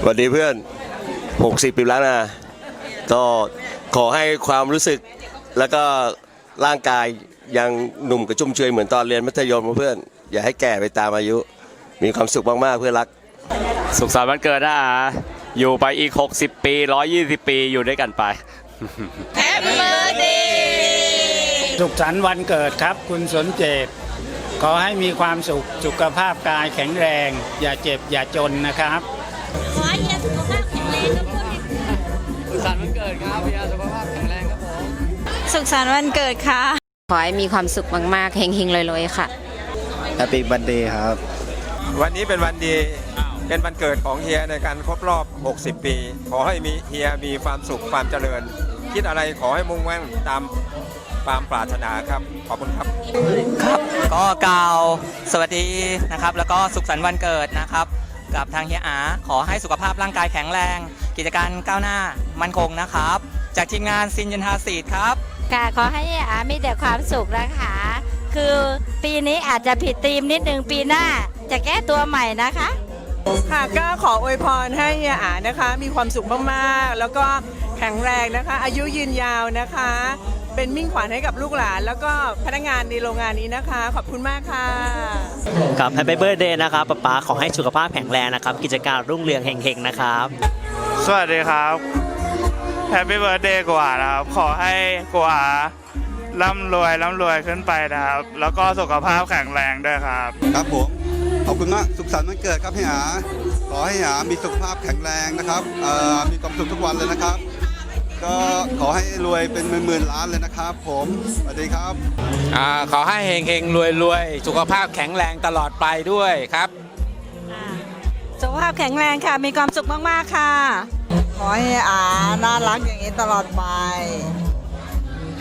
สวัสดีเพื่อน 60 ปีแล้วนะก็ขอให้ความรู้สึกแล้วก็ร่างกายยังหนุ่มกระชุ่มเชยเหมือนตอนเรียนมัธยมนะเพื่อน อย่าให้แก่ไปตามอายุ มีความสุขมากๆเพื่อนรัก สุขสันต์วันเกิดนะอาอยู่ไปอีก 60 ปี 120 ปีอยู่ด้วยกันไปสุขสันต์วันเกิดครับ คุณสนเจตขอให้มีความสุขสุขภาพกายแข็งแรง อย่าเจ็บอย่าจนนะครับ สุขสันต์วันเกิดครับพี่อาสุขภาพแข็งแรงครับผม สุขสันต์วันเกิดค่ะ ขอให้มีความสุขมากๆเฮงๆลอยๆค่ะแฮปปี้บันเดย์ครับ วันนี้เป็นวันดี เป็นวันเกิดของเฮียในการครบรอบ 60 ปี ขอให้มีเฮียมีความสุขความเจริญ คิดอะไรขอให้มุ่งมั่นตามความปรารถนาครับ ขอบคุณครับ ครับ ก็กล่าวสวัสดีนะครับ แล้วก็สุขสันต์วันเกิดนะครับ กับทางเฮียอาขอให้สุขภาพร่างกายแข็งแรง กิจการก้าวหน้ามั่นคงนะครับ จากทีมงานซินยันทาสีดครับ ค่ะขอให้อามีแต่ความสุขนะคะ คือปีนี้อาจจะผิดธีมนิดนึงปีหน้า จะแก้ตัวใหม่นะคะ ค่ะก็ขออวยพรให้เฮียอานะคะ มีความสุขมากๆ แล้วก็แข็งแรงนะคะ อายุยืนยาวนะคะ เป็นมิ่งขวัญให้กับลูกหลาน แล้วก็พนักงานในโรงงานนี้นะคะ ขอบคุณมากค่ะครับแฮปปี้เบิร์ดเดย์นะครับป๊าป๊าขอให้สุขภาพแข็งแรงนะครับ กิจการรุ่งเรืองเฮงๆนะครับ สวัสดีครับแฮปปี้เบิร์ดเดย์กว่านะครับ ขอให้กว่าร่ำรวยร่ำรวยขึ้นไปนะครับ แล้วก็สุขภาพแข็งแรงด้วยครับ ครับผมขอบคุณมากสุขสันต์วันเกิดครับพี่หา ขอให้หามีสุขภาพแข็งแรงนะครับเอ่อมีความสุขทุกวันเลยนะครับ ก็ขอให้รวยเป็นหมื่นๆล้านเลยนะครับผมสวัสดีครับอ่าขอให้เฮงเฮงรวยรวยสุขภาพแข็งแรงตลอดไปด้วยครับสุขภาพแข็งแรงค่ะ มีความสุขมาก ๆ ค่ะ ขอให้อาน่ารักอย่างนี้ตลอดไป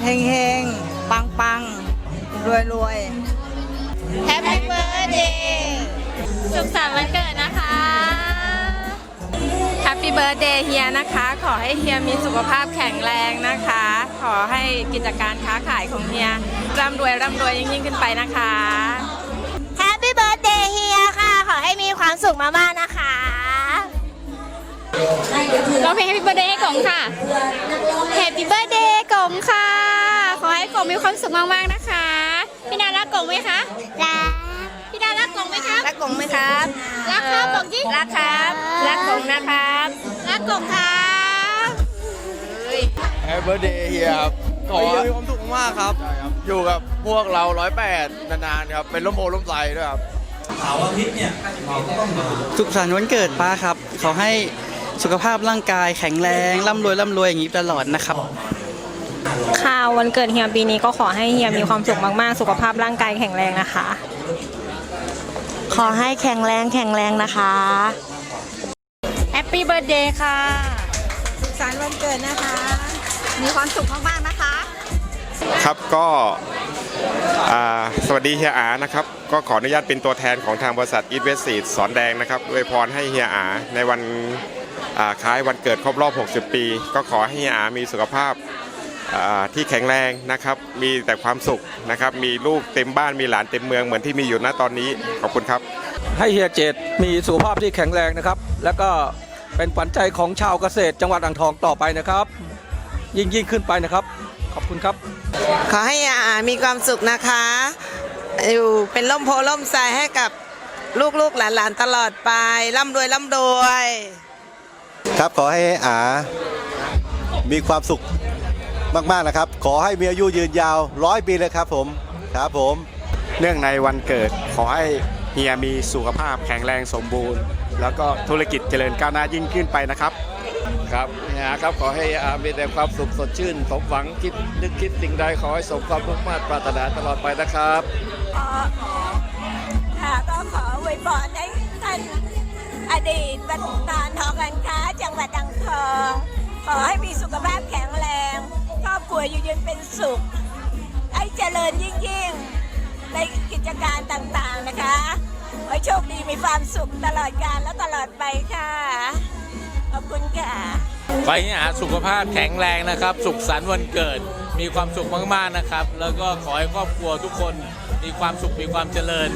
เฮงเฮงปังปังรวยรวย Happy birthday สุขสันต์วันเกิดนะคะ Happy Birthday เฮียนะคะ ขอให้เฮียมีสุขภาพแข็งแรงนะคะ ขอให้กิจการค้าขายของเฮียร่ำรวยร่ำรวยยิ่งๆขึ้นไปนะคะ Happy birthday เฮียค่ะ ขอให้มีความสุขมากๆนะคะร้องเพลง Happy Birthday ให้กงค่ะ Happy Birthday กงค่ะ ขอให้กงมีความสุขมากๆนะคะ พี่นารักกงไหมคะ รักพี่นารักก งไหมครับ รักกงไหมครับ รักครับบอกที่รักครับ รักกงนะครับ รักกงครับแฮปปี้เดย์เฮียครับขอให้มีความสุขมากครับ อยู่กับพวกเราร้อยแปดนานๆครับ เป็นร่มโพล่มใสด้วยครับสุขสันต์วันเกิดป้าครับ ขอให้สุขภาพร่างกายแข็งแรงร่ำรวยร่ำรวยอย่างนี้ตลอดนะครับค่ะวันเกิดเฮียปีนี้ก็ขอให้เฮียมีความสุขมากๆ สุขภาพร่างกายแข็งแรงนะคะ ขอให้แข็งแรงแข็งแรงนะคะ Happy Birthday ค่ะ สุขสันต์วันเกิดนะคะ มีความสุขมากๆนะคะ ครับก็อ่าสวัสดีเฮียอานะครับ ก็ขออนุญาตเป็นตัวแทนของทางบริษัทอีทเวสซีดสอนแดงนะครับอวยพรให้เฮียอา ในวันอ่าคล้ายวันเกิดครบรอบ 60 ปี ก็ขอให้เฮียอา มีสุขภาพอ่า ที่แข็งแรงนะครับ มีแต่ความสุขนะครับ มีลูกเต็มบ้านมีหลานเต็มเมืองเหมือนที่มีอยู่ณตอนนี้ขอบคุณครับ ให้เฮียเจตมีสุขภาพที่แข็งแรงนะครับ แล้วก็เป็นขวัญใจของชาวเกษตรจังหวัดอ่างทองต่อไปนะครับ ยิ่งยิ่งขึ้นไปนะครับ ขอบคุณครับ ขอให้อามีความสุขนะคะ อยู่เป็นล่มโพล่มใสให้กับลูกๆหลานๆตลอดไปร่ำรวยร่ำรวย ครับขอให้อามีความสุข มากๆนะครับ ขอให้มีอายุยืนยาวร้อยปีเลยครับผมครับผมเนื่องในวันเกิดขอให้เฮียมีสุขภาพแข็งแรงสมบูรณ์ แล้วก็ธุรกิจเจริญก้าวหน้ายิ่งขึ้นไปนะครับครับนะครับขอให้อามีแต่ความสุขสดชื่น สมหวังคิดนึกคิดสิ่งใดขอให้สมความมุ่งมั่นปรารถนาตลอดไปนะครับค่ะก็ขออวยพรให้ท่านอดีตประธานหอการค้าจังหวัดอ่างทอง ขอให้มีสุขภาพแข็งแรง ครอบครัวอยู่เย็นเป็นสุข ให้เจริญยิ่งยิ่งๆในกิจการต่างๆนะคะขอให้โชคดีมีความสุขตลอดกาลและตลอดไปค่ะ ขอบคุณค่ะขอให้อาสุขภาพแข็งแรงนะครับ สุขสันต์วันเกิด มีความสุขมากๆนะครับ แล้วก็ขอให้ครอบครัวทุกคนมีความสุขมีความเจริญ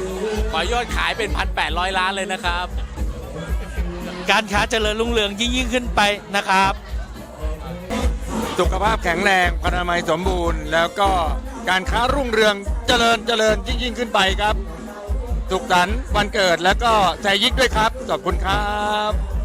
ขอยอดขายเป็นพันแปดร้อยล้านเลยนะครับ การค้าเจริญรุ่งเรืองยิ่งยิ่งขึ้นไปนะครับ สุขภาพแข็งแรงพนามัยสมบูรณ์ แล้วก็การค้ารุ่งเรืองเจริญเจริญยิ่งยิ่งขึ้นไปครับ สุขสันต์วันเกิดแล้วก็ใจยิกด้วยครับ ขอบคุณครับ